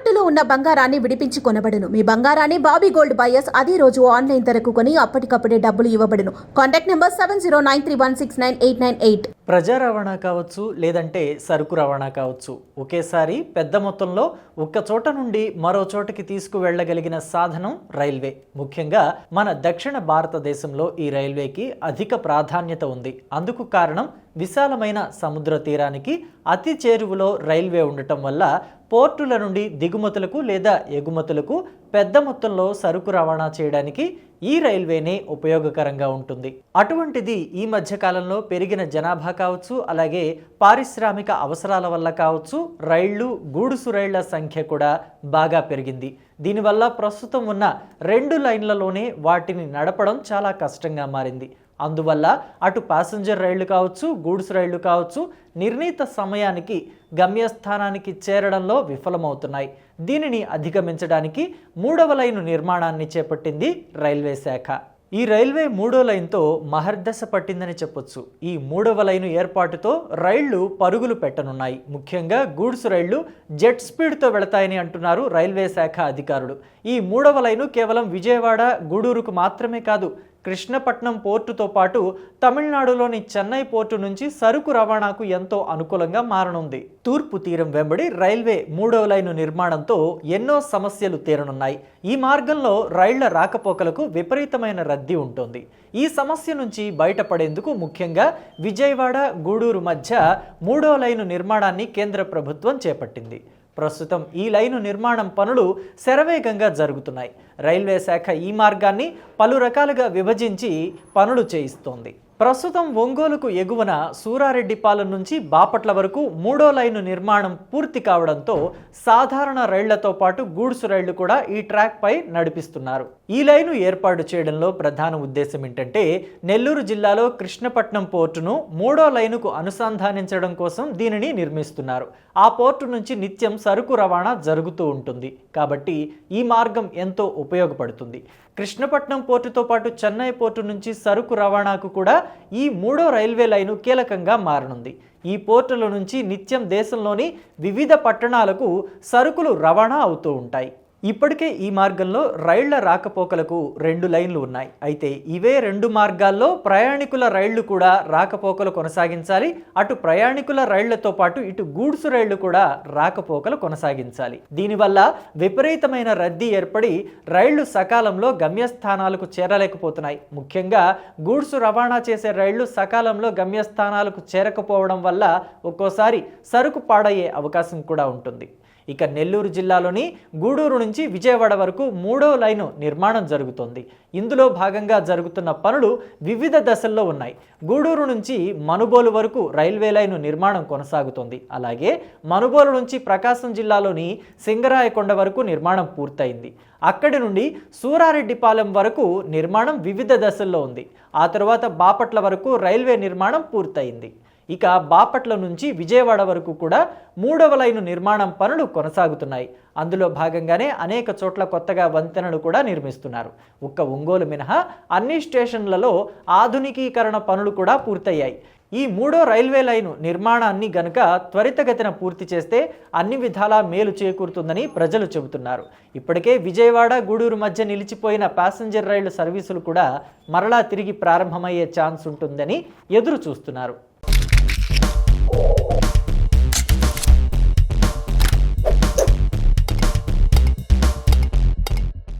తాకట్టులో ఉన్న బంగారాన్ని విడిపించి కొనబడును. మీ బంగారాన్ని బాబీ గోల్డ్ బయర్స్ అదే రోజు ఆన్లైన్ ధరకు కొని అప్పటికప్పుడే డబ్బులు ఇవ్వబడును. Contact number seven zero nine three one six nine eight nine eight. ప్రజా రవాణా కావచ్చు లేదంటే సరుకు రవాణా కావచ్చు ఒకేసారి పెద్ద మొత్తంలో ఒక్క చోట నుండి మరో చోటకి తీసుకువెళ్ళగలిగిన సాధనం రైల్వే. ముఖ్యంగా మన దక్షిణ భారతదేశంలో ఈ రైల్వేకి అధిక ప్రాధాన్యత ఉంది. అందుకు కారణం విశాలమైన సముద్ర తీరానికి అతి చేరువలో రైల్వే ఉండటం వల్ల పోర్టుల నుండి దిగుమతులకు లేదా ఎగుమతులకు పెద్ద మొత్తంలో సరుకు రవాణా చేయడానికి ఈ రైల్వేనే ఉపయోగకరంగా ఉంటుంది. అటువంటిది ఈ మధ్య కాలంలో పెరిగిన జనాభా కావచ్చు అలాగే పారిశ్రామిక అవసరాల వల్ల కావచ్చు రైళ్ళు గూడుసు రైళ్ళ సంఖ్య కూడా బాగా పెరిగింది. దీనివల్ల ప్రస్తుతం ఉన్న రెండు లైన్లలోనే వాటిని నడపడం చాలా కష్టంగా మారింది. అందువల్ల అటు ప్యాసింజర్ రైళ్ళు కావచ్చు గూడ్స్ రైళ్ళు కావచ్చు నిర్ణీత సమయానికి గమ్యస్థానానికి చేరడంలో విఫలమవుతున్నాయి. దీనిని అధిగమించడానికి మూడవ లైను నిర్మాణాన్ని చేపట్టింది రైల్వే శాఖ. ఈ రైల్వే మూడో లైన్తో మహర్దశ పట్టిందని చెప్పొచ్చు. ఈ మూడవ లైను ఏర్పాటుతో రైళ్ళు పరుగులు పెట్టనున్నాయి. ముఖ్యంగా గూడ్స్ రైళ్ళు జెట్ స్పీడ్తో వెళతాయని అంటున్నారు రైల్వే శాఖ అధికారులు. ఈ మూడవ లైను కేవలం విజయవాడ గూడూరుకు మాత్రమే కాదు కృష్ణపట్నం పోర్టుతో పాటు తమిళనాడులోని చెన్నై పోర్టు నుంచి సరుకు రవాణాకు ఎంతో అనుకూలంగా మారనుంది. తూర్పు తీరం వెంబడి రైల్వే మూడవ లైను నిర్మాణంతో ఎన్నో సమస్యలు తీరనున్నాయి. ఈ మార్గంలో రైళ్ళ రాకపోకలకు విపరీతమైన రద్దీ ఉంటుంది. ఈ సమస్య నుంచి బయటపడేందుకు ముఖ్యంగా విజయవాడ గూడూరు మధ్య మూడో లైను నిర్మాణాన్ని కేంద్ర ప్రభుత్వం చేపట్టింది. ప్రస్తుతం ఈ లైను నిర్మాణం పనులు శరవేగంగా జరుగుతున్నాయి. రైల్వే శాఖ ఈ మార్గాన్ని పలు రకాలుగా విభజించి పనులు చేయిస్తోంది. ప్రస్తుతం ఒంగోలుకు ఎగువన సూరారెడ్డిపాలెం నుంచి బాపట్ల వరకు మూడో లైను నిర్మాణం పూర్తి కావడంతో సాధారణ రైళ్ళతో పాటు గూడ్స్ రైళ్ళు కూడా ఈ ట్రాక్పై నడిపిస్తున్నారు. ఈ లైను ఏర్పాటు చేయడంలో ప్రధాన ఉద్దేశం ఏంటంటే నెల్లూరు జిల్లాలో కృష్ణపట్నం పోర్టును మూడో లైనుకు అనుసంధానించడం కోసం దీనిని నిర్మిస్తున్నారు. ఆ పోర్టు నుంచి నిత్యం సరుకు రవాణా జరుగుతూ ఉంటుంది. కాబట్టి ఈ మార్గం ఎంతో ఉపయోగపడుతుంది. కృష్ణపట్నం పోర్టుతో పాటు చెన్నై పోర్టు నుంచి సరుకు రవాణాకు కూడా ఈ మూడో రైల్వే లైను కీలకంగా మారనుంది. ఈ పోర్టుల నుంచి నిత్యం దేశంలోని వివిధ పట్టణాలకు సరుకులు రవాణా అవుతూ ఉంటాయి. ఇప్పటికే ఈ మార్గంలో రైళ్ళ రాకపోకలకు రెండు లైన్లు ఉన్నాయి. అయితే ఇవే రెండు మార్గాల్లో ప్రయాణికుల రైళ్ళు కూడా రాకపోకలు కొనసాగించాలి. అటు ప్రయాణికుల రైళ్ళతో పాటు ఇటు గూడ్స్ రైళ్ళు కూడా రాకపోకలు కొనసాగించాలి. దీనివల్ల విపరీతమైన రద్దీ ఏర్పడి రైళ్ళు సకాలంలో గమ్యస్థానాలకు చేరలేకపోతున్నాయి. ముఖ్యంగా గూడ్స్ రవాణా చేసే రైళ్ళు సకాలంలో గమ్యస్థానాలకు చేరకపోవడం వల్ల ఒక్కోసారి సరుకు పాడయ్యే అవకాశం కూడా ఉంటుంది. ఇక నెల్లూరు జిల్లాలోని గూడూరు నుంచి విజయవాడ వరకు మూడో లైను నిర్మాణం జరుగుతోంది. ఇందులో భాగంగా జరుగుతున్న పనులు వివిధ దశల్లో ఉన్నాయి. గూడూరు నుంచి మనుబోలు వరకు రైల్వే లైను నిర్మాణం కొనసాగుతోంది. అలాగే మనుబోలు నుంచి ప్రకాశం జిల్లాలోని సింగరాయకొండ వరకు నిర్మాణం పూర్తయింది. అక్కడి నుండి సూరారెడ్డిపాలెం వరకు నిర్మాణం వివిధ దశల్లో ఉంది. ఆ తర్వాత బాపట్ల వరకు రైల్వే నిర్మాణం పూర్తయింది. ఇక బాపట్ల నుంచి విజయవాడ వరకు కూడా మూడవ లైను నిర్మాణం పనులు కొనసాగుతున్నాయి. అందులో భాగంగానే అనేక చోట్ల కొత్తగా వంతెనలు కూడా నిర్మిస్తున్నారు. ఒక్క ఒంగోలు మినహా అన్ని స్టేషన్లలో ఆధునికీకరణ పనులు కూడా పూర్తయ్యాయి. ఈ మూడో రైల్వే లైను నిర్మాణాన్ని గనుక త్వరితగతిన పూర్తి చేస్తే అన్ని విధాలా మేలు చేకూరుతుందని ప్రజలు చెబుతున్నారు. ఇప్పటికే విజయవాడ గూడూరు మధ్య నిలిచిపోయిన ప్యాసింజర్ రైళ్ళ సర్వీసులు కూడా మరలా తిరిగి ప్రారంభమయ్యే ఛాన్స్ ఉంటుందని ఎదురు చూస్తున్నారు